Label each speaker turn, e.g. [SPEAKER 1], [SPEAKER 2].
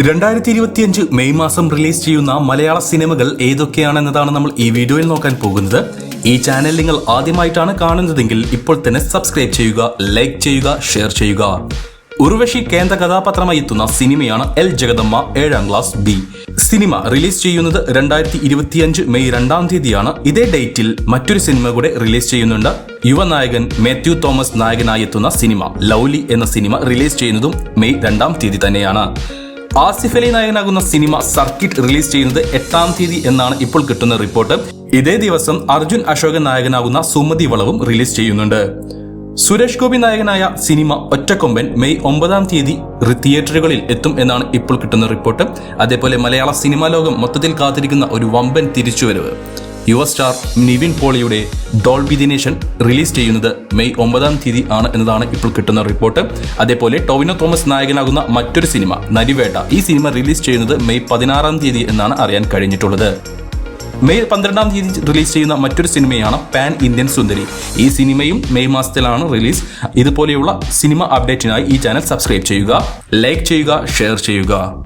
[SPEAKER 1] രണ്ടായിരത്തി ഇരുപത്തിയഞ്ച് മെയ് മാസം റിലീസ് ചെയ്യുന്ന മലയാള സിനിമകൾ ഏതൊക്കെയാണെന്നതാണ് നമ്മൾ ഈ വീഡിയോയിൽ നോക്കാൻ പോകുന്നത്. ഈ ചാനൽ നിങ്ങൾ ആദ്യമായിട്ടാണ് കാണുന്നതെങ്കിൽ ഇപ്പോൾ തന്നെ സബ്സ്ക്രൈബ് ചെയ്യുക ലൈക്ക് ചെയ്യുക ഷെയർ ചെയ്യുക. ഉർവശി കേന്ദ്ര കഥാപാത്രമായി എത്തുന്ന സിനിമയാണ് എൽ ജഗദമ്മ ഏഴാം ക്ലാസ് ബി. സിനിമ റിലീസ് ചെയ്യുന്നത് രണ്ടായിരത്തി ഇരുപത്തിയഞ്ച് മെയ് രണ്ടാം തീയതിയാണ്. ഇതേ ഡേറ്റിൽ മറ്റൊരു സിനിമ കൂടെ റിലീസ് ചെയ്യുന്നുണ്ട്. യുവനായകൻ മാത്യു തോമസ് നായകനായി എത്തുന്ന സിനിമ ലൗലി എന്ന സിനിമ റിലീസ് ചെയ്യുന്നതും മെയ് രണ്ടാം തീയതി തന്നെയാണ്. ആസിഫ് അലി നായകനാകുന്ന സിനിമ സർക്കിട്ട് റിലീസ് ചെയ്യുന്നത് എട്ടാം തീയതി എന്നാണ് ഇപ്പോൾ കിട്ടുന്ന റിപ്പോർട്ട്. ഇതേ ദിവസം അർജുൻ അശോകൻ നായകനാകുന്ന സുമതി വളവും റിലീസ് ചെയ്യുന്നുണ്ട്. സുരേഷ് ഗോപി നായകനായ സിനിമ ഒറ്റക്കൊമ്പൻ മെയ് ഒമ്പതാം തീയതി തിയേറ്ററുകളിൽ എത്തും എന്നാണ് ഇപ്പോൾ കിട്ടുന്ന റിപ്പോർട്ട്. അതേപോലെ മലയാള സിനിമാ ലോകം മൊത്തത്തിൽ കാത്തിരിക്കുന്ന ഒരു വമ്പൻ തിരിച്ചുവരവ്. യുവ സ്റ്റാർ നിവിൻ പോളിയുടെ ഡോൾബി ദിനേശൻ റിലീസ് ചെയ്യുന്നത് മെയ് ഒമ്പതാം തീയതി ആണ് എന്നതാണ് ഇപ്പോൾ കിട്ടുന്ന റിപ്പോർട്ട്. അതേപോലെ ടോവിനോ തോമസ് നായകനാകുന്ന മറ്റൊരു സിനിമ നരിവേട്ട ഈ സിനിമ റിലീസ് ചെയ്യുന്നത് മെയ് പതിനാറാം തീയതി എന്നാണ് അറിയാൻ കഴിഞ്ഞിട്ടുള്ളത്. മെയ് പന്ത്രണ്ടാം തീയതി റിലീസ് ചെയ്യുന്ന മറ്റൊരു സിനിമയാണ് പാൻ ഇന്ത്യൻ സുന്ദരി. ഈ സിനിമയും മെയ് മാസത്തിലാണ് റിലീസ്. ഇതുപോലെയുള്ള സിനിമ അപ്ഡേറ്റിനായി ഈ ചാനൽ സബ്സ്ക്രൈബ് ചെയ്യുക ലൈക്ക് ചെയ്യുക ഷെയർ ചെയ്യുക.